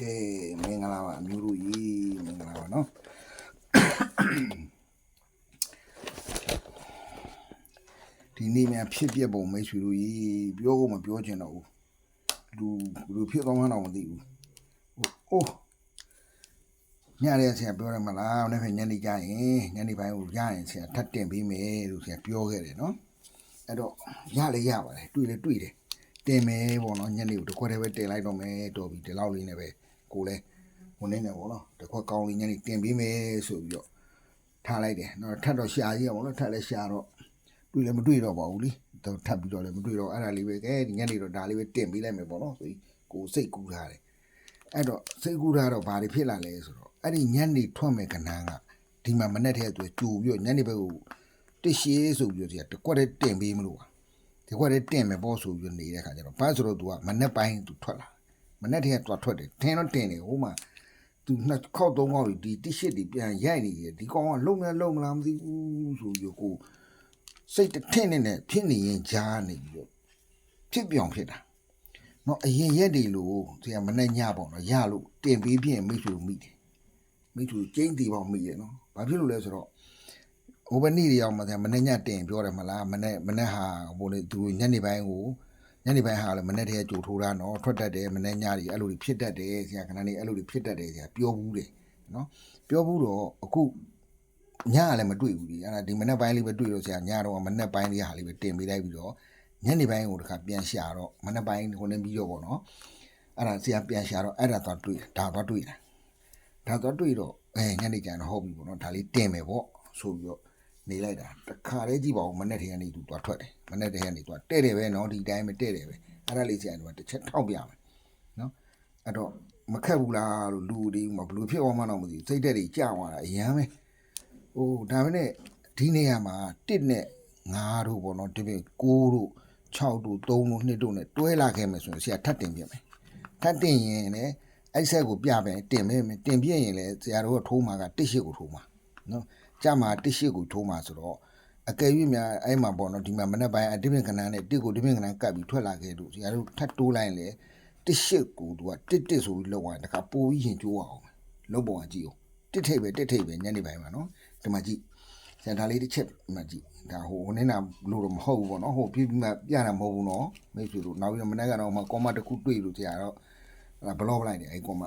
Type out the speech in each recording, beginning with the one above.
ကဲမင်္ဂလာပါအမျိုးတို့ရေမင်္ဂလာပါနော်ဒီနေ့မြန်ဖြစ်ပြပုံမိတ်ဆွေတို့ရေပြောကုန်မပြောချင်တော့ဘူးလူလူဖြစ်သွားမှတော့မသိဘူးအိုးညရဲဆရာပြောရမလားနေ့ဖက်ညနေကြရင်ညနေပိုင်းကိုရရင်ဆရာထပ်တင်ပေးမယ်လို့ဆရာပြောခဲ့တယ်နော်အဲ့တော့ရလေရပါတယ်တွေ့လေတွေ့တယ်တင်မယ်ပေါ့နော်ညနေကိုတစ်ခွက်တည်းပဲတင်လိုက်တော့မယ်တော်ပြီဒီလောက်လေးနဲ့ပဲ ကိုလဲဟိုနေနေပေါ့နော်တစ်ခွက်ကောင်းလေးညနေတင်ပေးမယ်ဆိုပြီးတော့ထားလိုက်တယ်နော်ထပ်တော့ရှာကြီးရပေါ့နော်ထပ်လဲရှာတော့တွေ့လည်းမတွေ့တော့ပါဘူးလीတော့ထပ်ပြီးတော့လည်းမတွေ့တော့အဲ့ဒါလေးပဲကဲဒီညနေတော့ဒါလေးပဲတင်ပေးလိုက်မယ်ပေါ့နော်ဆိုပြီးကိုစိတ်ကူးထားတယ်အဲ့တော့စိတ်ကူးထားတော့ဘာတွေဖြစ်လာလဲဆိုတော့အဲ့ဒီညနေထွက်မဲ့ကဏ္ဍကဒီမှာမနဲ့တဲ့အတွက်ကြိုပြီးတော့ညနေဘက်ကိုတရှိဆိုပြီးတော့ဒီကတကွက်တဲ့တင်ပေးမလို့ပါဒီကွက်တဲ့တင်မယ်ပေါ့ဆိုပြီးတော့နေတဲ့ခါကျတော့ဘာဆိုတော့ तू ကမနဲ့ပိုင်း तू ထွက်လာမ နဲ့တဲ့က तू ထွက်တယ်ထင်းတော့တင်တယ်ဟိုမှာ तू နှစ်ခေါက်သုံးခေါက်ဒီတရှိတွေပြန်ရိုက်နေတယ်ဒီကောင်ကလုံမလုံမလားမသိဘူးဆိုပြီးတော့ကိုစိတ်တစ်ထင်းနဲ့ဖြစ်နေရင်ကြားနေပြီးတော့ဖြစ်ပြောင်ဖြစ်တာနော်အရင်ရက်တွေလို့ဒီကမနဲ့ညပေါ့နော်ရလို့တင်ပေးပြရင်မိတ်ဆွေမိတယ်မိတ်ဆွေကျင်းတီပေါ့မိတယ်နော်ဘာဖြစ်လို့လဲဆိုတော့ဟိုဘက်နေ့တွေအောင်မတဲ့မနဲ့ညတင်ပြောတယ်မလားမနဲ့မနဲ့ဟာဟိုလေသူညနေပိုင်းကို ညနေပိုင်းဟာလည်းမနဲ့တည်းကကြိုထိုးတာနော်ထွက်တတ်တယ်မနဲ့ညတွေအဲ့လိုတွေဖြစ်တတ်တယ်ဆရာခဏနေအဲ့လိုတွေဖြစ်တတ်တယ်ဆရာပြောဘူးတယ်နော်ပြောဘူးတော့အခုညကလည်းမတွေ့ဘူးဒီအဲ့ဒါဒီမနဲ့ပိုင်းလေးပဲတွေ့လို့ဆရာညတော့မနဲ့ပိုင်းလေးဟာလေးပဲတင်ပေးလိုက်ပြီးတော့ညနေပိုင်းကိုတခါပြန်ရှာတော့မနေ့ပိုင်းကိုနေပြီးတော့ပေါ့နော်အဲ့ဒါဆရာပြန်ရှာတော့အဲ့ဒါသွားတွေ့တာဒါသွားတွေ့တာဒါသွားတွေ့တော့အဲညနေကျရင်တော့ဟုတ်ပြီပေါ့နော်ဒါလေးတင်မယ်ပေါ့ဆိုပြီးတော့ နေလိုက်တာတခါလေးကြည့်ပါဦးမနေ့တည်းကနေသူသွားထွက်တယ်မနေ့တည်းကနေသူတဲ့တယ်ပဲနော်ဒီတိုင်းပဲတဲ့တယ်ပဲအဲ့ဒါလေးဆရာကတစ်ချက်ထောက်ပြမယ်နော်အဲ့တော့မခက်ဘူးလားလို့လူတွေမဘလို့ဖြစ်သွားမှတော့မသိဘူးစိတ်တက်တွေကြာသွားတာအရန်ပဲဟိုဒါပေမဲ့ဒီနေရာမှာ1နဲ့9တို့ပေါ့နော်ဒီပြင်6တို့6တို့3တို့2တို့နဲ့တွဲလာခဲ့မယ်ဆိုရင်ဆရာထပ်တင်ပြမယ်ထပ်တင်ရင်လည်းအဲ့ဆက်ကိုပြမယ်တင်မယ်တင်ပြရင်လည်းဆရာတို့ကထိုးမှာက1ရှိကိုထိုးမှာနော် ကြမှာ1ရှိကိုထိုးမှာဆိုတော့အကယ်၍များအဲ့မှာပေါ့နော်ဒီမှာမနေ့ပိုင်းအဒီပြင်ကနန်းနဲ့တစ်ကိုဒီပြင်ကနန်းကပ်ပြီးထွက်လာခဲ့လို့ဆရာတို့ထပ်တိုးလိုက်ရင်လေ1ရှိကိုသူကတစ်တစ်ဆိုပြီးလောက်သွားတခါပိုးပြီးရင်ကျိုးအောင်လုံးပုံကကြည့်အောင်တစ်ထိပ်ပဲတစ်ထိပ်ပဲညနေပိုင်းမှာနော်ဒီမှာကြည့်စင်တာလေးတစ်ချက်မှကြည့်ဒါဟိုဟိုနေ့နာလို့တော့မဟုတ်ဘူးပေါ့နော်ဟိုပြပြမှပြတာမဟုတ်ဘူးနော်မိတ်ဆွေတို့နောက်ပြီးမနေ့ကတော့မှကောမတစ်ခုတွေ့လို့ကြာတော့ဘလော့လိုက်တယ်အဲ့ကောမ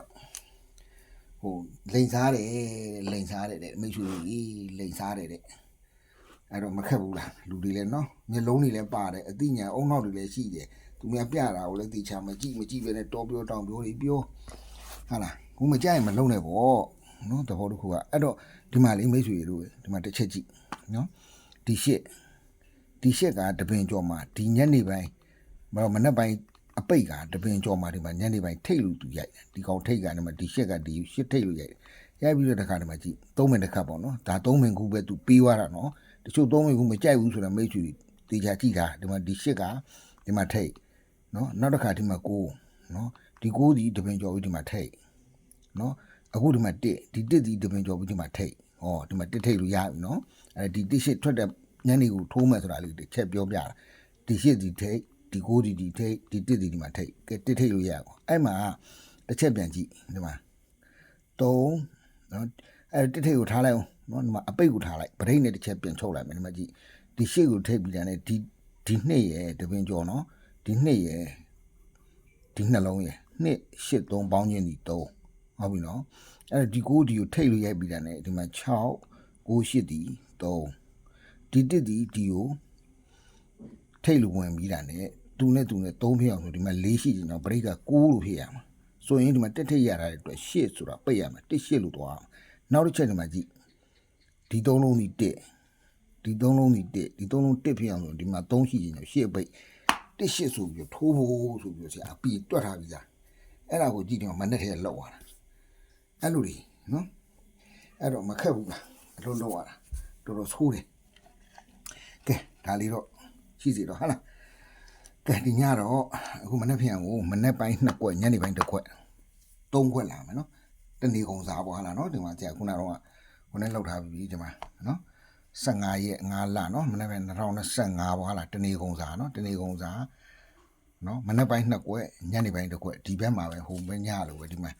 ဟိုလိန်စားတယ်လိန်စားတယ်တဲ့မိတ်ဆွေတို့ကြီးလိန်စားတယ်တဲ့အဲ့တော့မခက်ဘူးလားလူတွေလည်းနော်မျက်လုံးတွေလည်းပါတယ်အသိဉာဏ်အုံနောက်တွေလည်းရှိတယ်သူများပြတာကိုလည်းသိချာမကြည့်မကြည့်ပဲနဲ့တော်ပြောတောင်ပြောတွေပြောဟာလားခုမကြိုက်ရင်မလုံးနဲ့ပေါ့နော်တဘောတစ်ခုကအဲ့တော့ဒီမှာလေးမိတ်ဆွေတို့ဒီမှာတစ်ချက်ကြည့်နော်ဒီရှစ်ဒီရှစ်ကတပင်ကြော်မှာဒီညနေပိုင်းမတော့မနေ့ပိုင်း အပိတ်ကတပင်ကြော်မှာဒီမှာညနေပိုင်းထိတ်လို့သူရိုက်တယ်ဒီကောင်ထိတ်ကနေမှာဒီရှစ်ကဒီရှစ်ထိတ်လို့ရိုက်တယ်ရိုက်ပြီးတော့တခါတည်းမှာကြည့်သုံးမိနစ်တစ်ခါပေါ့နော်ဒါသုံးမိနစ်ခုပဲသူပြီးသွားတာနော်တချို့သုံးမိနစ်ခုမကြိုက်ဘူးဆိုတော့မိတ်ဆွေတေချာကြည့်တာဒီမှာဒီရှစ်ကဒီမှာထိတ်နော်နောက်တစ်ခါဒီမှာကိုနော်ဒီကိုဒီတပင်ကြော်ပြီးဒီမှာထိတ်နော်အခုဒီမှာတစ်ဒီတစ်ဒီတပင်ကျော်ပြီးဒီမှာထိတ်ဟောဒီမှာတစ်ထိတ်လို့ရပြီနော်အဲဒီတစ်ရှစ်ထွက်တဲ့ညနေကိုထိုးမယ်ဆိုတာလေးတစ်ချက်ပြောပြတာဒီရှစ်ဒီထိတ် ဒီကိုဒီဒီထိတ်ဒီတစ်ဒီဒီမှာထိတ်ကဲတစ်ထိတ်လို့ရအောင်အဲ့မှာတစ်ချက်ပြန်ကြည့်ဒီမှာ3နော်အဲ့တစ်ထိတ်ကိုထားလိုက်အောင်နော်ဒီမှာအပိတ်ကိုထားလိုက်ဗရိတ်နဲ့တစ်ချက်ပြန်ချုပ်လိုက်မယ်ဒီမှာကြည့်ဒီရှစ်ကိုထိတ်ပြီးတယ်နဲ့ဒီဒီနှစ်ရယ်တပင်ကျော်နော်ဒီနှစ်ရယ်ဒီနှလုံးရယ်2 8 3ပေါင်းချင်းဒီ3ဟုတ်ပြီနော်အဲ့ဒါဒီကိုဒီကိုထိတ်လို့ရိုက်ပြီးတာ ਨੇ ဒီမှာ6 9 8ဒီ3ဒီတစ်ဒီဒီကိုထိတ်လို့ဝင်ပြီးတာ ਨੇ သူနဲ့သူနဲ့3ဖြစ်အောင်ဆိုဒီမှာ4ရှိချင်တော့ break က9လို့ဖြစ်ရမှာဆိုရင်ဒီမှာတက်ထိတ်ရတာတဲ့အတွက်8ဆိုတာပိတ်ရမှာ1 8လို့သွားအောင်နောက်တစ်ချက်ဒီမှာကြည့်ဒီ3လုံးဒီ1ဒီ3လုံးဒီ1ဒီ3လုံး1ဖြစ်အောင်ဆိုဒီမှာ3ရှိချင်တော့8ပိတ်1 8ဆိုပြီးထိုးဖို့ဆိုပြီးဆရာအပီတွက်ထားပြီးသားအဲ့ဒါကိုကြည့်တယ်မနဲ့ထဲလောက်သွားတာအဲ့လိုတွေနော်အဲ့တော့မခက်ဘူးလားအလုံးလုံးရတာတော်တော်ဆိုးတယ်ကဲဒါလေးတော့ရှိစီတော့ဟာလား ကဲဒီညတော့အခုမနေ့ပြန်ကိုမနေ့ပိုင်းနှစ်ကွက်ညနေပိုင်းတစ်ကွက်သုံးကွက်လာမယ်နော်တနေ့ကုန်စားပေါ့ဟာလားနော်ဒီမှာကြာခုနကတော့ခုနလောက်ထားပြီဒီမှာနော်15ရက်5လနော်မနေ့ပိုင်း2025ပေါ့ဟာလားတနေ့ကုန်စားနော်တနေ့ကုန်စားနော်မနေ့ပိုင်းနှစ်ကွက်ညနေပိုင်းတစ်ကွက်ဒီဘက်မှာပဲဟိုဘက်ညလို့ပဲဒီမှာ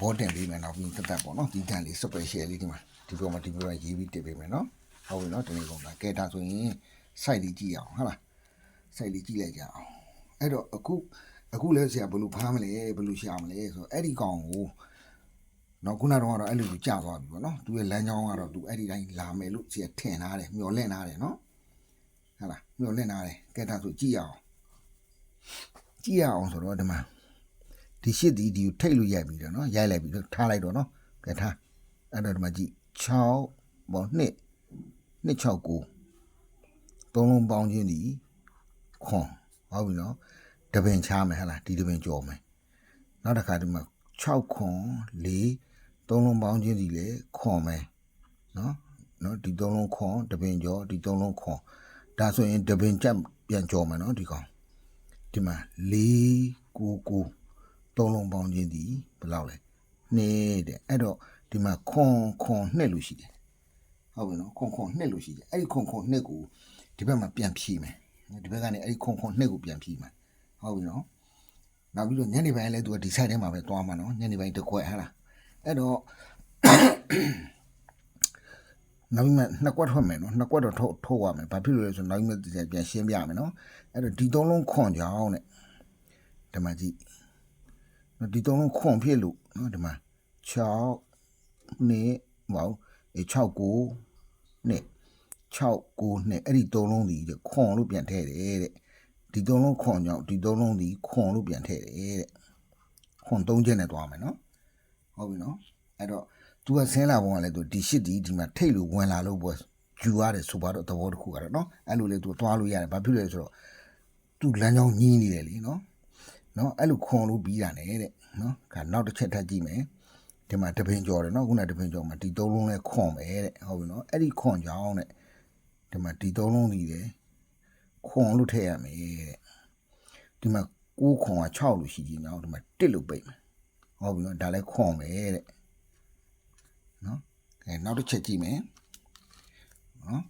ဘောတင်ပေးမယ်နောက်ပြီးတက်တက်ပေါ့နော်ဒီတန်လေး special လေးဒီမှာဒီပေါ်မှာဒီပေါ်မှာရေးပြီးတင်ပေးမယ်နော်ဟုတ်ပြီနော်ဒီနေ့ကုန်တာကဲဒါဆိုရင် site လေးကြည့်အောင်ဟုတ်လား site လေးကြည့်လိုက်ကြအောင်အဲ့တော့အခုအခုလဲဆရာဘယ်လိုဖားမလဲဘယ်လိုရှာမလဲဆိုတော့အဲ့ဒီကောင်ကိုနော်ခုနကတော့အဲ့လိုကြာသွားပြီပေါ့နော်သူရဲ့လမ်းကြောင်းကတော့သူအဲ့ဒီတိုင်းလာမယ်လို့ဆရာထင်ထားတယ်မျောလင့်ထားတယ်နော်ဟုတ်လားမျောလင့်ထားတယ်ကဲဒါဆိုကြည့်အောင်ကြည့်ရအောင်ဆိုတော့ဒီမှာဒီရှစ်ဒီဒီကိုထိတ်လို့ရိုက်ပြီးတော့နော်ရိုက်လိုက်ပြီးတော့ထားလိုက်တော့နော်ကဲထားအဲ့တော့ဒီမှာကြည့်6ပေါ့2 269သုံးလုံးပေါင်းခြင်းဒီ ခွန်ဟုတ်ပြီနော်တပင်ချားမယ်ဟဟလားဒီတပင်ကြော်မယ်နောက်တစ်ခါဒီမှာ6ခွန်4သုံးလုံးပေါင်းခြင်းဒီလေခွန်မယ်နော်နော်ဒီသုံးလုံးခွန်တပင်ကြော်ဒီသုံးလုံးခွန်ဒါဆိုရင်တပင်ချက်ပြန်ကြော်မယ်နော်ဒီကောင်ဒီမှာ4 9 9သုံးလုံးပေါင်းခြင်းဒီဘယ်လောက်လဲ2တဲ့အဲ့တော့ဒီမှာခွန်ခွန်နှစ်လို့ရှိတယ်ဟုတ်ပြီနော်ခွန်ခွန်နှစ်လို့ရှိတယ်အဲ့ဒီခွန်ခွန်နှစ်ကိုဒီဘက်မှာပြန်ဖြည့်မယ် ဒီဘက်ကနေအဲ့ဒီခွန်ခွန်နှစ်ကိုပြန်ဖြည့်မယ်ဟုတ်ပြီနော်နောက်ပြီးတော့ညနေပိုင်းလဲသူကဒီ site ထဲမှာပဲသွားမှာနော်ညနေပိုင်းတစ်ခွက်ဟဟလားအဲ့တော့နောက်ပြီးမှနှစ်ကွက်ထွက်မယ်နော်နှစ်ကွက်တော့ထုတ်ထုတ်ရမယ်ဘာဖြစ်လို့လဲဆိုတော့နောက်ပြီးမှဒီပြန်ရှင်းပြမယ်နော်အဲ့တော့ဒီသုံးလုံးခွန်ကြောင်းတဲ့ဒီမှာကြည့်နော်ဒီသုံးလုံးခွန်ဖြစ်လို့နော်ဒီမှာ6နှစ်မဟုတ်အေး6ကိုနှစ် 6ကိုနှစ်အဲ့ဒီသုံးလုံးဒီတဲ့ခွန်လို့ပြန်ထည့်တယ်တဲ့ဒီသုံးလုံးခွန်ကြောင့်ဒီသုံးလုံးဒီခွန်လို့ပြန်ထည့်တယ်တဲ့ခွန်သုံးချက်နဲ့သွားမယ်နော်ဟုတ်ပြီနော်အဲ့တော့ तू ကဆင်းလာပုံကလည်း तू ဒီရှစ်ဒီဒီမှာထိတ်လို့ဝင်လာလို့ပေါ့ယူရတယ်ဆိုပါတော့သဘောတစ်ခုကတော့နော်အဲ့လိုလေ तू သွားလို့ရတယ်ဘာဖြစ်လဲဆိုတော့ तू လမ်းကြောင်းညင်းနေတယ်လीနော်နော်အဲ့လိုခွန်လို့ပြီးတာနဲ့တဲ့နော်ခါနောက်တစ်ချက်ထပ်ကြည့်မယ်ဒီမှာတပင်ကြော်တယ်နော်ခုနတပင်ကြော်မှာဒီသုံးလုံးလဲခွန်ပဲတဲ့ဟုတ်ပြီနော်အဲ့ဒီခွန်ကြောင်းတဲ့ ဒီမှာဒီသုံးလုံးဒီလေခွန်လို့ထည့်ရမယ်တဲ့ဒီမှာ6ခွန်က6လို့ရှိကြည့်နော်ဒီမှာ1လို့ပိတ်မယ်ဟုတ်ပြီနော်ဒါလဲခွန်ပဲတဲ့နော်အဲနောက်တစ်ချက်ကြည့်မယ်နော်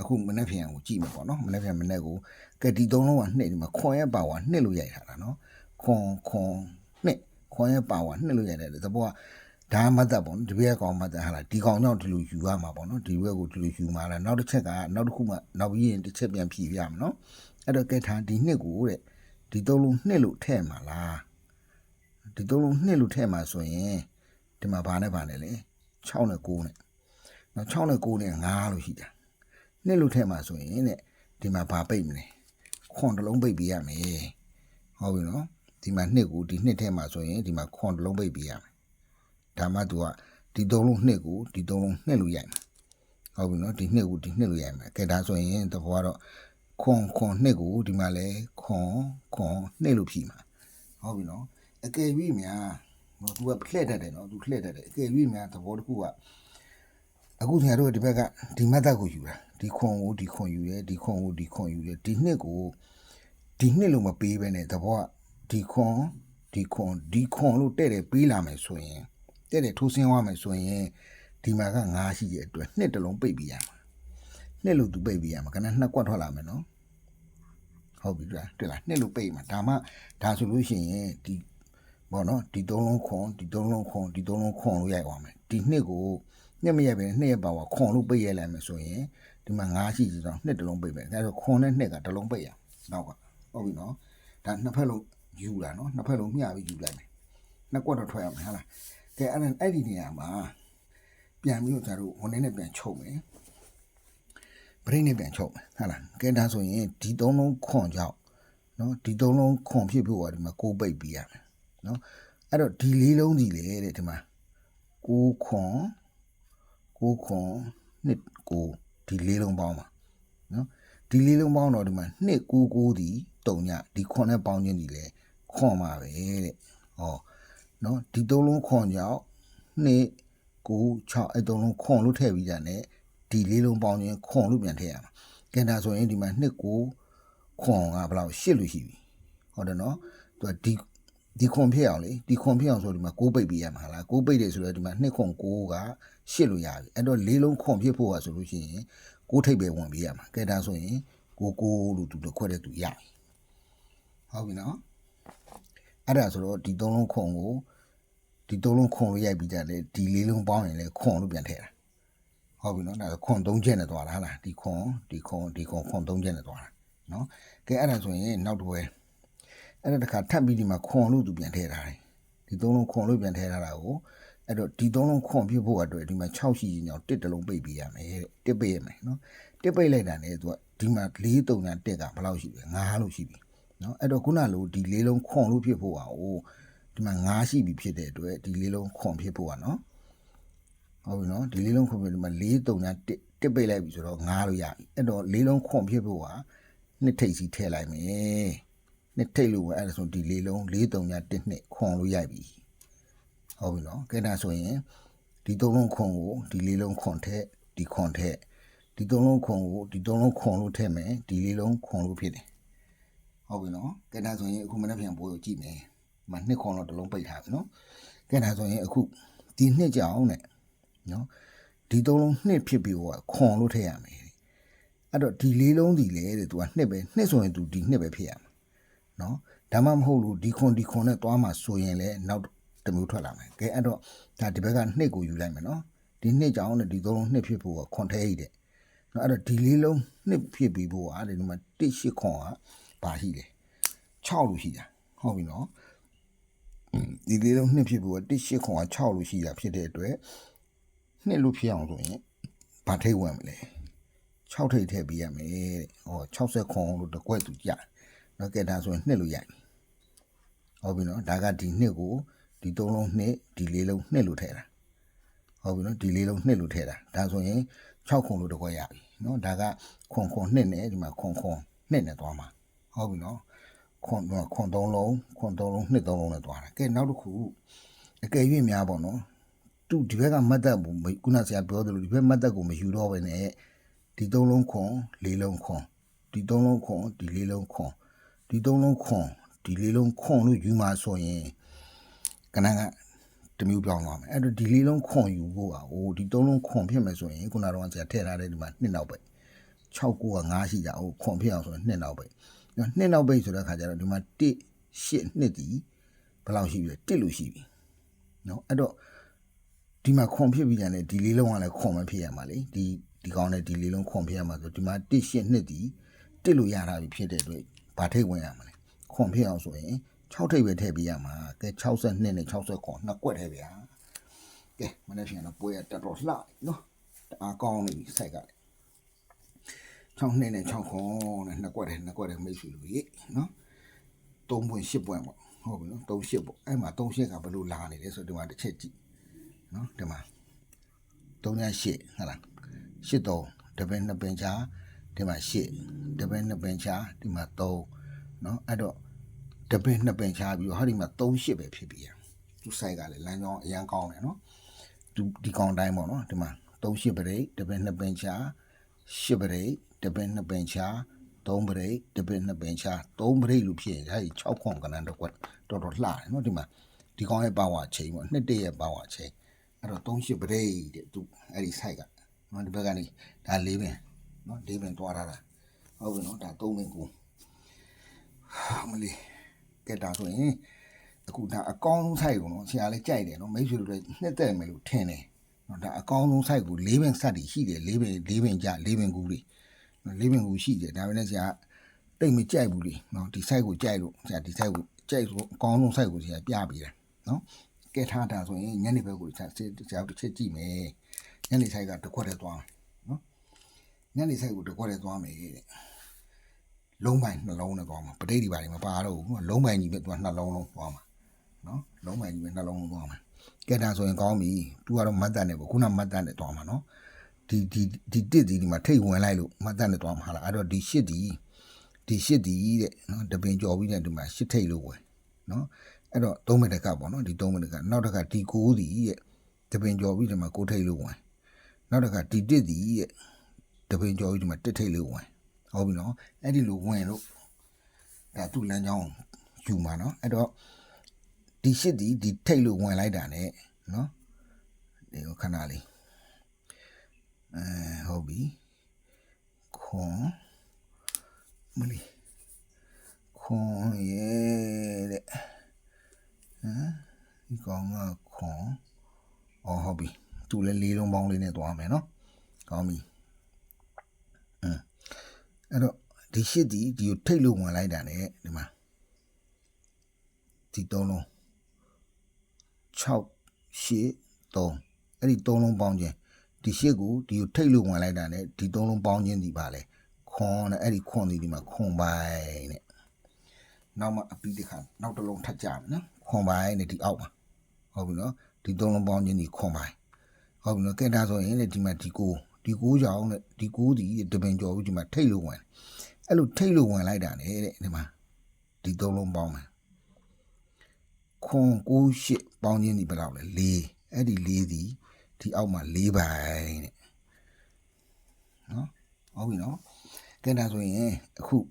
အခုမနေ့ပြန်ကိုကြည့်မယ်ပေါ့နော်မနေ့ပြန်မနေ့ကိုကဲဒီသုံးလုံးကနှစ်ဒီမှာခွန်ရဲ့ပါဝါနှစ်လို့ရိုက်ထားတာနော်ခွန်ခွန်နှစ်ခွန်ရဲ့ပါဝါနှစ်လို့ရိုက်တယ်သဘောက ဒါမှတ်သက်ပေါ့နော်ဒီဘက်ကကောင်မှတ်သက်ဟာလားဒီကောင်ကြောင့်ဒီလိုယူရမှာပေါ့နော်ဒီဘက်ကိုဒီလိုယူမှာလားနောက်တစ်ချက်ကနောက်တစ်ခုမှနောက်ပြီးရင်တစ်ချက်ပြန်ဖြည့်ပြရမှာနော်အဲ့တော့ကဲထားဒီနှစ်ကိုတဲ့ဒီသုံးလုံးနှစ်လို့ထည့်မှာလားဒီသုံးလုံးနှစ်လို့ထည့်မှာဆိုရင်ဒီမှာဘာနဲ့ဘာနဲ့လဲ6နဲ့9နဲ့နော်6နဲ့9နဲ့9လို့ရှိတာနှစ်လို့ထည့်မှာဆိုရင်တဲ့ဒီမှာဘာပိတ်မလဲခွန်တစ်လုံးပိတ်ပေးရမယ်ဟုတ်ပြီနော်ဒီမှာနှစ်ကိုဒီနှစ်ထဲမှာဆိုရင်ဒီမှာခွန်တစ်လုံးပိတ်ပေးရမယ် ဒါမှသူကဒီသုံးလုံးနှစ်ကိုဒီသုံးလုံးနှစ်လို့ရိုက်မယ်ဟုတ်ပြီနော်ဒီနှစ်ကိုဒီနှစ်လို့ရိုက်မယ်ကဲဒါဆိုရင်တဘောကတော့ခွန်ခွန်နှစ်ကိုဒီမှာလဲခွန်ခွန်နှစ်လို့ဖြီးမှာဟုတ်ပြီနော်အကယ်၍များနော်သူကလှည့်တတ်တယ်နော်သူလှည့်တတ်တယ်အကယ်၍များသဘောတစ်ခုကအခုခင်ဗျားတို့ဒီဘက်ကဒီမတ်တပ်ကိုယူတာဒီခွန်ကိုဒီခွန်ယူရဲဒီခွန်ကိုဒီခွန်ယူရဲဒီနှစ်ကိုဒီနှစ်လို့မပေးဘဲနဲ့သဘောကဒီခွန်ဒီခွန်ဒီခွန်လို့တဲ့တယ်ပေးလာမယ်ဆိုရင် တဲ့တယ်ထိုးဆင်းသွားမယ်ဆိုရင်ဒီမှာကငါးရှိရဲ့အတွက်နှစ်တစ်လုံးပိတ်ပြီးရမှာနှစ်လို့သူပိတ်ပြီးရမှာခဏနှစ်ကွက်ထွက်လာမယ်နော်ဟုတ်ပြီလားတွေ့လားနှစ်လို့ပိတ်မှာဒါမှဒါဆိုလို့ရှိရင်ဒီဘောနော်ဒီသုံးလုံးခွန်ဒီသုံးလုံးခွန်ဒီသုံးလုံးခွန်လို့ရိုက်သွားမယ်ဒီနှစ်ကိုနှစ်မရက်ပဲနှစ်ရက်ပါဝါခွန်လို့ပိတ်ရလိုက်မယ်ဆိုရင်ဒီမှာငါးရှိကြတော့နှစ်တစ်လုံးပိတ်မယ်အဲဒါဆိုခွန်နဲ့နှစ်ကတစ်လုံးပိတ်ရနောက်ကဟုတ်ပြီနော်ဒါနှစ်ဖက်လုံးယူလာနော်နှစ်ဖက်လုံးမျှပြီးယူလိုက်မယ်နှစ်ကွက်တော့ထွက်ရမယ်ဟာလား ကဲအဲ့ဒါအဲ့ဒီနေရာမှာပြန်ပြီးတော့ကျတို့ဝန်ထဲနဲ့ပြန်ချုပ်မယ်ဗရိတ်နဲ့ပြန်ချုပ်မယ်ဟာလားကဲဒါဆိုရင်ဒီသုံးလုံးခွန်ကြောက်နော်ဒီသုံးလုံးခွန်ဖြစ်ဖို့ကဒီမှာကိုးပိတ်ပြီးရမယ်နော်အဲ့တော့ဒီလေးလုံးစီလေတဲ့ဒီမှာကိုးခွန်ကိုးခွန်နှစ်ကိုဒီလေးလုံးပေါင်းပါနော်ဒီလေးလုံးပေါင်းတော့ဒီမှာနှစ်ကိုးကိုးဒီတုံညဒီခွန်နဲ့ပေါင်းခြင်းဒီလေခွန်ပါပဲတဲ့ဟော နော်ဒီသုံးလုံးခွန်ကြောင့်နှစ်ကို6အဲ့သုံးလုံးခွန်လို့ထည့်ပြီးကြတယ်ဒီလေးလုံးပေါင်းခြင်းခွန်လို့ပြန်ထည့်ရမှာကဲဒါဆိုရင်ဒီမှာနှစ်ကိုခွန်ကဘယ်လောက်ရှစ်လို့ရှိပြီဟုတ်တယ်နော်သူကဒီဒီခွန်ဖြစ်အောင်လေဒီခွန်ဖြစ်အောင်ဆိုဒီမှာ6ပိတ်ပေးရမှာလား6ပိတ်တယ်ဆိုတော့ဒီမှာ2ခွန်6ကရှစ်လို့ရပြီအဲ့တော့လေးလုံးခွန်ဖြစ်ဖို့ကဆိုလို့ရှိရင်6ထိပ်ပဲဝင်ပေးရမှာကဲဒါဆိုရင်6 6လို့သူတစ်ခွက်တည်းသူရပြီဟုတ်ပြီနော်အဲ့ဒါဆိုတော့ဒီ3လုံးခွန်ကို ဒီသုံးလုံးခွန်လို့ရိုက်ပြီးကြတယ်ဒီလေးလုံးပေါင်းရင်လည်းခွန်လို့ပြန်ထည့်တာဟုတ်ပြီနော်ဒါဆိုခွန်၃ချက်နဲ့သွားတာဟုတ်လားဒီခွန်ဒီခွန်ဒီခွန်ခွန်၃ချက်နဲ့သွားတာနော်ကဲအဲ့ဒါဆိုရင်နောက်တစ်ဝဲအဲ့ဒါတခါထပ်ပြီးဒီမှာခွန်လို့သူပြန်ထည့်ထားတယ်ဒီသုံးလုံးခွန်လို့ပြန်ထည့်ထားတာကိုအဲ့တော့ဒီသုံးလုံးခွန်ပြဖို့အတွက်ဒီမှာ6ရှိရင်ကြောင့်တစ်တလုံးပိတ်ပေးရမယ်တဲ့တစ်ပိတ်ရမယ်နော်တစ်ပိတ်လိုက်တာ ਨੇ သူကဒီမှာ၄တုံညာတက်ကဘယ်လောက်ရှိလဲ9လို့ရှိပြီနော်အဲ့တော့ခုနလိုဒီလေးလုံးခွန်လို့ဖြစ်ဖို့อ่ะဟို ဒီမှာ9ရှိပြီဖြစ်တဲ့အတွက်ဒီလေးလုံးခွန်ဖြစ်ဖို့อ่ะเนาะဟုတ်ပြီเนาะဒီလေးလုံးခွန်ဖြစ်ဒီမှာ4 3ညာ1တစ်ပိတ်လိုက်ပြီဆိုတော့9လို့ရပြီအဲ့တော့လေးလုံးခွန်ဖြစ်ဖို့อ่ะနှစ်ထိပ်စီထည့်လိုက်မယ်နှစ်ထိပ်လို့ပဲအဲ့ဒါဆိုဒီလေးလုံး4 3ညာ1နှစ်ခွန်လို့ရပြီဟုတ်ပြီเนาะကဲဒါဆိုရင်ဒီသုံးလုံးခွန်ကိုဒီလေးလုံးခွန်ထက်ဒီခွန်ထက်ဒီသုံးလုံးခွန်ကိုဒီသုံးလုံးခွန်လို့ထည့်မယ်ဒီလေးလုံးခွန်လို့ဖြစ်တယ်ဟုတ်ပြီเนาะကဲဒါဆိုရင်အခုမနေ့ပြန်ပို့ကိုကြည့်မယ် မနှစ်ခွန်တော့တစ်လုံးပိတ်ထားပြီနော်ကဲဒါဆိုရင်အခုဒီနှစ်ကြောင်နဲ့နော်ဒီသုံးလုံးနှစ်ဖြစ်ပြီးတော့ခွန်လို့ထည့်ရမယ်အဲ့တော့ဒီလေးလုံးဒီလေတဲ့သူကနှစ်ပဲနှစ်ဆိုရင်သူဒီနှစ်ပဲဖြစ်ရမှာနော်ဒါမှမဟုတ်လို့ဒီခွန်ဒီခွန်နဲ့သွားမှာဆိုရင်လည်းနောက်တစ်မျိုးထွက်လာမယ်ကဲအဲ့တော့ဒါဒီဘက်ကနှစ်ကိုယူလိုက်မယ်နော်ဒီနှစ်ကြောင်နဲ့ဒီသုံးလုံးနှစ်ဖြစ်ဖို့ကခွန်ထဲရည်တဲ့နော်အဲ့တော့ဒီလေးလုံးနှစ်ဖြစ်ပြီးဖို့ကဒီမှာ1 8ခွန်ကဘာရှိလဲ6လို့ရှိတာဟုတ်ပြီနော် ဒီလေးလုံးနှစ်ဖြစ်ဖို့1 8ခွန်က6လို့ရှိတာဖြစ်တဲ့အတွက်နှစ်လို့ဖြစ်အောင်ဆိုရင်ဘာထိတ်ဝင်မလဲ6ထိတ်ထည့်ပေးရမယ်တဲ့ဟော60ခွန်လို့တစ်ကွက်သူကြာနော်ကဲဒါဆိုရင်နှစ်လို့ရိုက်ပြီဟုတ်ပြီနော်ဒါကဒီနှစ်ကိုဒီသုံးလုံးနှစ်ဒီလေးလုံးနှစ်လို့ထည့်တာဟုတ်ပြီနော်ဒီလေးလုံးနှစ်လို့ထည့်တာဒါဆိုရင်6ခွန်လို့တစ်ကွက်ရပြီနော်ဒါကခွန်ခွန်နှစ်နဲ့ဒီမှာခွန်ခွန်နှစ်နဲ့သွားမှာဟုတ်ပြီနော် ခွန်ခွန်သုံးလုံးခွန်သုံးလုံးနှစ်သုံးလုံးနဲ့သွားတာကဲနောက်တစ်ခုအကယ်၍များပေါ့နော်သူဒီဘက်ကမတ်သက်ဘူးခုနဆရာပြောသလိုဒီဘက်မတ်သက်ကိုမယူတော့ဘဲနဲ့ဒီသုံးလုံးခွန်လေးလုံးခွန်ဒီသုံးလုံးခွန်ဒီလေးလုံးခွန်ဒီသုံးလုံးခွန်ဒီလေးလုံးခွန်လို့ယူမှာဆိုရင်ကနကတမျိုးပြောင်းသွားမယ်အဲ့တော့ဒီလေးလုံးခွန်ယူဖို့อ่ะဟိုဒီသုံးလုံးခွန်ဖြစ်မယ်ဆိုရင်ခုနတော့ဆရာထည့်ထားတဲ့ဒီမှာနှစ်နောက်ပဲ6 9 5ရှိကြဟိုခွန်ဖြစ်အောင်ဆိုရင်နှစ်နောက်ပဲ နော်နှစ်နောက်ပိတ်ဆိုတဲ့ခါကျတော့ဒီမှာ1 8နှစ်ဒီဘယ်လောက်ရှိပြီလဲ1လို့ရှိပြီနော်အဲ့တော့ဒီမှာခွန်ဖြစ်ပြီးကြတယ်ဒီလေးလုံးကလည်းခွန်မဖြစ်ရမှာလေဒီဒီကောင်းတဲ့ဒီလေးလုံးခွန်ဖြစ်ရမှာဆိုဒီမှာ1 8နှစ်ဒီ1လို့ရတာပြီဖြစ်တဲ့အတွက်ဘာထိတ်ဝင်ရမှာလဲခွန်ဖြစ်အောင်ဆိုရင်6ထိတ်ပဲထည့်ပေးရမှာကဲ62နဲ့60ခွန်နှစ်ကွက်ထဲဗျာကဲမနေ့ပြန်တော့ပွဲရတော်တော်လှနော်တအားကောင်းနေပြီစိုက်ကလည်း 6နှစ်နဲ့6ခွန်နဲ့နှစ်ကွက်တယ်နှစ်ကွက်တယ်မိတ်ဆွေတို့ရေနော်3ပွင့်10ပွင့်ပေါ့ဟုတ်ပြီနော်3 10ပေါ့အဲ့မှာ3 10ကဘယ်လိုလာနေလဲဆိုတော့ဒီမှာတစ်ချက်ကြည့်နော်ဒီမှာ3ည8ဟုတ်လား8 3တပင်းနှစ်ပင်ချာဒီမှာ8တပင်းနှစ်ပင်ချာဒီမှာ3နော်အဲ့တော့တပင်းနှစ်ပင်ချာပြီးတော့ဟာဒီမှာ3 8ပဲဖြစ်ပြီးရသူစိုက်ကလည်းလမ်းကြောင်းအရန်ကောင်းတယ်နော်ဒီဒီကောင်တိုင်းပေါ့နော်ဒီမှာ3 8ပရိတ်တပင်းနှစ်ပင်ချာ8ပရိတ် တပင်းနှစ်ပင်ချာ3ပရိတ်တပင်းနှစ်ပင်ချာ3ပရိတ်လို့ဖြစ်ရင်ဒါကြီး6ခွန်ကနန်းတော့ကွက်တော်တော်လှတယ်နော်ဒီမှာဒီကောင်ရဲ့ပါဝါချိန်ပေါ့နှစ်တည့်ရဲ့ပါဝါချိန်အဲ့တော့3 8ပရိတ်တဲ့သူအဲ့ဒီ site ကနော်ဒီဘက်ကနေဒါ၄ပင်နော်၄ပင်တွားထားတာဟုတ်ပြီနော်ဒါ3ပင်ကိုမလီကဲဒါဆိုရင်အခုဒါအကောင်းဆုံး site ကိုနော်ဆရာလည်းကြိုက်တယ်နော်မိတ်ဆွေတို့လည်းနှစ်သက်မယ်လို့ထင်တယ်နော်ဒါအကောင်းဆုံး site ကို၄ပင်ဆက်တည်ရှိတယ်၄ပင်၄ပင်ကြ၄ပင်ကူတွေ လေးပင်ကိုရှိတယ်ဒါပေမဲ့ဆရာတိတ်မကြိုက်ဘူးလေနော်ဒီ site ကိုကြိုက်လို့ဆရာဒီ site ကိုကြိုက်ဆိုအကောင်းဆုံး site ကိုဆရာပြပေးတယ်နော်ကဲထားတာဆိုရင်ညနေဘက်ကိုဆရာဆရာတစ်ချက်ကြည့်မယ်ညနေ site ကတစ်ခွက်တည်းသွားနော်ညနေ site ကိုတစ်ခွက်တည်းသွားမယ်တဲ့လုံးပိုင်နှလုံးနဲ့သွားမှာပဋိဒီပါတွေမပါတော့ဘူးလုံးပိုင်ကြီးပဲသွားနှလုံးလုံးသွားမှာနော်လုံးပိုင်ကြီးပဲနှလုံးလုံးသွားမှာကဲဒါဆိုရင်ကောင်းပြီသူကတော့မတ်တန်နဲ့ပေါ့ခုနမတ်တန်နဲ့သွားမှာနော် ဒီဒီဒီတစ်ဒီဒီမှာထိတ်ဝင်လိုက်လို့မတ်တတ်နဲ့သွားမှာလားအဲ့တော့ဒီရှစ်ဒီဒီရှစ်ဒီတဲ့နော်တပင်ကြော်ပြီးတဲ့ဒီမှာရှစ်ထိတ်လို့ဝင်နော်အဲ့တော့3မိနစ်ကပေါ့နော်ဒီ3မိနစ်ကနောက်တစ်ခါဒီ9ဒီတဲ့တပင်ကြော်ပြီးဒီမှာ9ထိတ်လို့ဝင်နောက်တစ်ခါဒီတစ်ဒီတဲ့တပင်ကြော်ပြီးဒီမှာတစ်ထိတ်လို့ဝင်ဟုတ်ပြီနော်အဲ့ဒီလိုဝင်လို့ဒါသူ့လမ်းကြောင်းယူမှာနော်အဲ့တော့ဒီရှစ်ဒီဒီထိတ်လို့ဝင်လိုက်တာ ਨੇ နော်ဒီခဏလေး အဲဟုတ်ပြီခွန်မလီခွန်ရဲ့တဲ့ဟမ်ဒီကောင်ကခွန်အော်ဟုတ်ပြီသူလည်းလေးလုံးပေါင်းလေးနဲ့သွားမယ်နော်ကောင်းပြီအင်းအဲ့တော့ဒီရှစ်ဒီဒီကိုထိတ်လို့ဝင်လိုက်တာ ਨੇ ဒီမှာဒီသုံးလုံး6 8 3အဲ့ဒီသုံးလုံးပေါင်းခြင်း ဒီရှစ်ကိုဒီကိုထိတ်လို့ဝင်လိုက်တာ ਨੇ ဒီသုံးလုံးပေါင်းခြင်းဒီပါလေခွန်နဲ့အဲ့ဒီခွန်ဒီဒီမှာခွန်ပိုင်းနဲ့နောက်မှအပီးတစ်ခါနောက်တစ်လုံးထပ်ကြမယ်နော်ခွန်ပိုင်းနဲ့ဒီအောက်မှာဟုတ်ပြီနော်ဒီသုံးလုံးပေါင်းခြင်းဒီခွန်ပိုင်းဟုတ်ပြီနော်ကဲဒါဆိုရင်လေဒီမှာဒီကိုဒီကိုကြောင်နဲ့ဒီကိုဒီတပင်ကျော်ပြီးဒီမှာထိတ်လို့ဝင်အဲ့လိုထိတ်လို့ဝင်လိုက်တာ ਨੇ တဲ့ဒီမှာဒီသုံးလုံးပေါင်းမယ်ခွန်9ရှစ်ပေါင်းခြင်းဒီဘယ်လောက်လဲ4အဲ့ဒီ4ဒီ ဒီအောက်မှာ4ပိုင်းတဲ့နော်ဟုတ်ပြီနော်ကဲဒါဆိုရင်အခုဒီ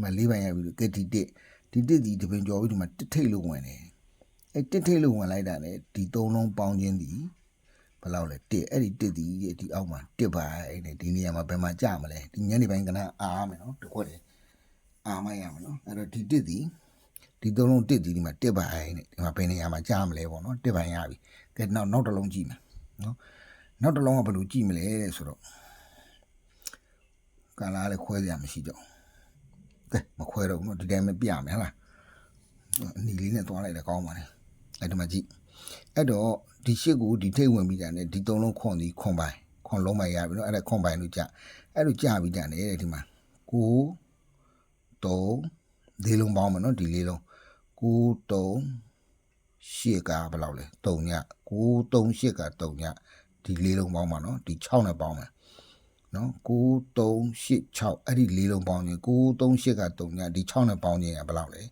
မှာ4ပိုင်းရပြီလို့ကဲဒီတစ်ဒီတစ်ဒီတပင်ကျော်ပြီးဒီမှာတစ်ထိတ်လို့ဝင်တယ်အဲ့တစ်ထိတ်လို့ဝင်လိုက်တာ ਨੇ ဒီသုံးလုံးပေါင်းခြင်းဒီဘယ်လောက်လဲတစ်အဲ့ဒီတစ်ဒီဒီအောက်မှာတစ်ပိုင်းတဲ့ဒီနေရာမှာဘယ်မှာကြမလဲဒီညနေပိုင်းကနအားမယ်နော်တကွက်တယ်အားမရမယ်နော်အဲ့တော့ဒီတစ်ဒီဒီသုံးလုံးတစ်ဒီဒီမှာတစ်ပိုင်းနဲ့ဒီမှာဘယ်နေရာမှာကြားမလဲပေါ့နော်တစ်ပိုင်းရပြီကဲနောက်နောက်တစ်လုံးကြည့်မယ် နော်နောက်တစ်လုံးကဘယ်လိုကြည့်မလဲတဲ့ဆိုတော့ကာလာလည်းခွဲစရာမရှိတော့ကဲမခွဲတော့ဘူးနော်ဒီတိုင်းပဲပြမယ်ဟလားအနီလေးနဲ့သွားလိုက်တယ်ကောင်းပါလေအဲ့ဒီမှာကြည့်အဲ့တော့ဒီရှစ်ကိုဒီထိတ်ဝင်ပြီးတာနဲ့ဒီသုံးလုံးခွန်ဒီခွန်ပိုင်းခွန်လုံးပိုင်းရပြီနော်အဲ့ဒါခွန်ပိုင်းလို့ကြာအဲ့လိုကြာပြီးတာနဲ့တဲ့ဒီမှာကို3လေးလုံးပေါင်းမယ်နော်ဒီလေးလုံး9 3 8ကဘယ်လောက်လဲ3ည9 3 8က3ညဒီလေးလုံးပေါင်းပါနော်ဒီ6နဲ့ပေါင်းမယ်နော်9 3 8 6အဲ့ဒီလေးလုံးပေါင်းရင်9 3 8က3ညဒီ6နဲ့ပေါင်းရင်ဘယ်လောက်လဲ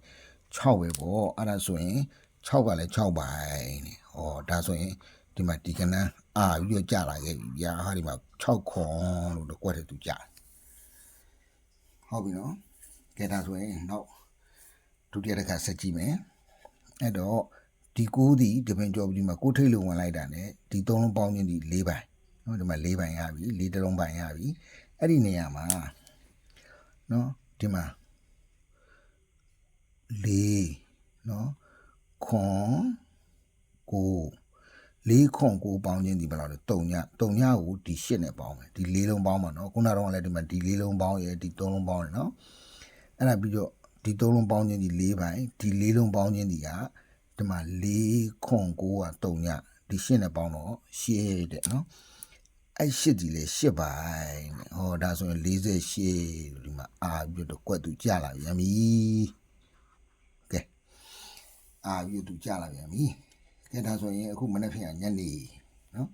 6ပဲပေါ့အဲ့ဒါဆိုရင်6ကလည်း6ပိုင်းနေဟောဒါဆိုရင်ဒီမှာဒီကနန်းအာပြီးတော့ကြာလာခဲ့ပြီဗျာဟာဒီမှာ6ခွန်လို့တော့ကွက်တယ်သူကြာဟုတ်ပြီနော်ကဲဒါဆိုရင်နောက်ဒုတိယတစ်ခါဆက်ကြည့်မယ်အဲ့တော့ ဒီကိုးသည်တပင်ကြော်ပြီးမှကိုးထိတ်လုံဝင်လိုက်တာနဲ့ဒီသုံးလုံးပေါင်းခြင်းဒီ၄ပိုင်းနော်ဒီမှာ၄ပိုင်းရပြီ၄တလုံးပိုင်းရပြီအဲ့ဒီနေရာမှာနော်ဒီမှာ၄နော်ခွန်ကို၄ခွန်ကိုပေါင်းခြင်းဒီဘယ်လောက်လဲ၃ည၃ညကိုဒီ၈နဲ့ပေါင်းမယ်ဒီ၄လုံးပေါင်းပါနော်ခုနကတော့လည်းဒီမှာဒီ၄လုံးပေါင်းရယ်ဒီ၃လုံးပေါင်းရယ်နော်အဲ့ဒါပြီးတော့ဒီ၃လုံးပေါင်းခြင်းဒီ၄ပိုင်းဒီ၄လုံးပေါင်းခြင်းဒီက ဒီမှာ၄ခွန်9က3ညဒီရှင်းနဲ့ပေါင်းတော့ရှင်းတဲ့နော်အဲ့ရှစ်ဒီလေရှစ်ပိုင်းတဲ့ဟောဒါဆိုရင်48လို့ဒီမှာအာပြီးတော့ကွက်သူကြလာပြန်ပြီကဲအာပြီးတော့ကြလာပြန်ပြီကဲဒါဆိုရင်အခုမနေ့ဖြန်ညနေနော်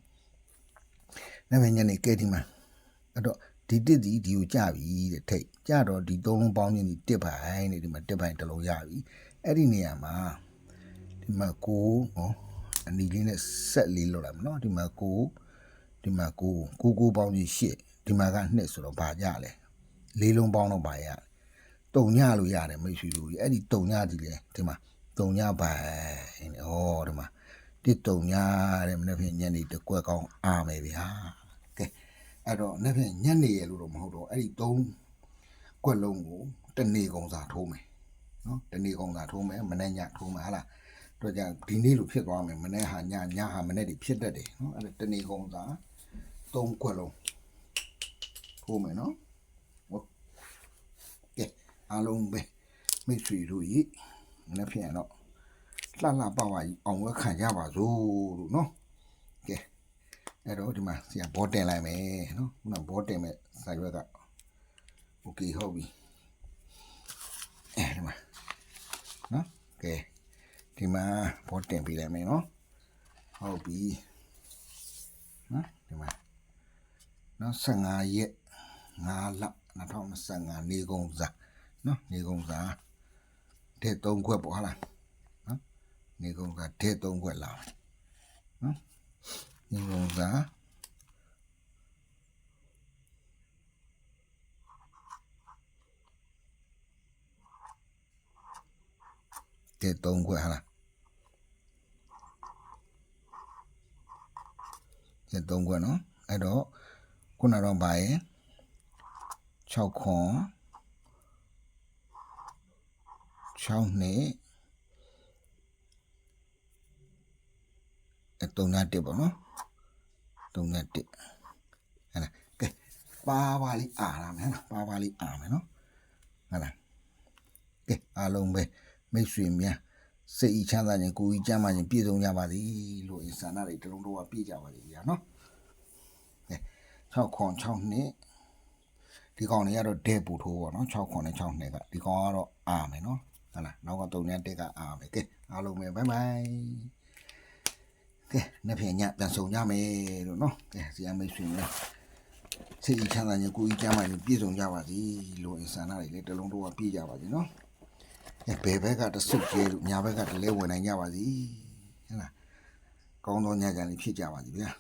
နေ့ဖြန်ညနေကဲဒီမှာအဲ့တော့ဒီတစ်ဒီဒီကိုကြပြီတဲ့ထိတ်ကြတော့ဒီသုံးလုံးပေါင်းခြင်းဒီတစ်ပိုင်းတဲ့ဒီမှာတစ်ပိုင်းတစ်လုံးရပြီအဲ့ဒီနေရာမှာ ဒီမှာကိုဟောအနီလေးနဲ့ဆက်လေးလောက်လိုက်မနော်ဒီမှာကိုဒီမှာကိုကိုကိုပေါင်းခြင်းရှစ်ဒီမှာကနှစ်ဆိုတော့ဘာကြလဲလေးလုံးပေါင်းတော့ဘာရတုံညလို့ရတယ်မိတ်ဆွေတို့အဲ့ဒီတုံညဒီလေဒီမှာတုံညပိုင်းဟောဒီမှာတစ်တုံညတဲ့မနေ့ဖြင့်ညနေတကွက်ကောင်းအားမယ်ဗျာကဲအဲ့တော့နေ့ဖြင့်ညနေရလို့တော့မဟုတ်တော့အဲ့ဒီသုံးကွက်လုံးကိုတနေကုန်စာထိုးမယ်နော်တနေကုန်စာထိုးမယ်မနေ့ညထိုးမယ်ဟာလား တော့ကြဒီနေ့လိုဖြစ်သွားမယ်မနေ့ဟာညညဟာမနေ့ဒီဖြစ်တတ်တယ်နော်အဲ့ဒါတနေကုန်စာသုံးကွက်လုံးထိုးမယ်နော်ဟုတ်ကဲအားလုံးပဲမိတ်ဆွေတို့ဤနေ့ဖြင့်တော့လှလှပပကြီးအောင်ဝဲခံကြပါစို့လို့နော်ကဲ အဲ့တော့ဒီမှာဆရာဘောတင်လိုက်မယ်နော်ခုနဘောတင်မဲ့စာရွက်ကโอเคဟုတ်ပြီအဲဒီမှာနော်ကဲ ဒီမှာဘောတင်ပြလိုက်မယ်နော်ဟုတ်ပြီနော်ဒီမှာနော်15ရက်5လ2025နေကုန်စားနော်နေကုန်စားတဲ့3ခွက်ပေါ့ဟာလားနော်နေကုန်စားတဲ့3ခွက်လာနော်ဒီကောင် ကတဲ့တုံးခွဲဟာလားတဲ့တုံးခွဲနော်အဲ့တော့ခုနတော့ပါရဲ့6ခွန်6နှစ်31ပေါ့နော်31ဟဲ့လားကဲပါပါလေးအားလာမယ်နော်ပါပါလေးအားမယ်နော်ဟဲ့လားကဲအားလုံးပဲ မိတ်ဆွေများစိတ်ဤချမ်းသာခြင်းကိုယ်ဤကျမ်းမာခြင်းပြည့်စုံကြပါသည်လို့အင်ဆန္ဒတွေတလုံးတော့ပြည့်ကြပါစေဗျာနော်ကဲ6ခွန်6နှစ်ဒီကောင်တွေကတော့ဒဲပူထိုးပေါ့နော်6ခွန်နဲ့6နှစ်ကဒီကောင်ကတော့အားမယ်နော်ဟဲ့လားနောက်က31ကအားမယ်ကဲအားလုံးပဲဘိုင်ဘိုင်ကဲနှစ်ဖြင့်ညပြန်ဆောင်ကြမယ်လို့နော်ကဲဇီယမိတ်ဆွေများစိတ်ချမ်းသာခြင်းကိုယ်ကြီးကျမ်းမာခြင်းပြည့်စုံကြပါစေလို့အင်ဆန္ဒတွေလည်းတစ်လုံးတော့ပြည့်ကြပါစေနော်ကဲ ဘယ်ဘက်ကတဆုတ်ကျဲလို့ညာဘက်ကတလဲဝင်နိုင်ကြပါစေဟဲ့လားကောင်းသောညကြလေးဖြစ်ကြပါစေဗျာ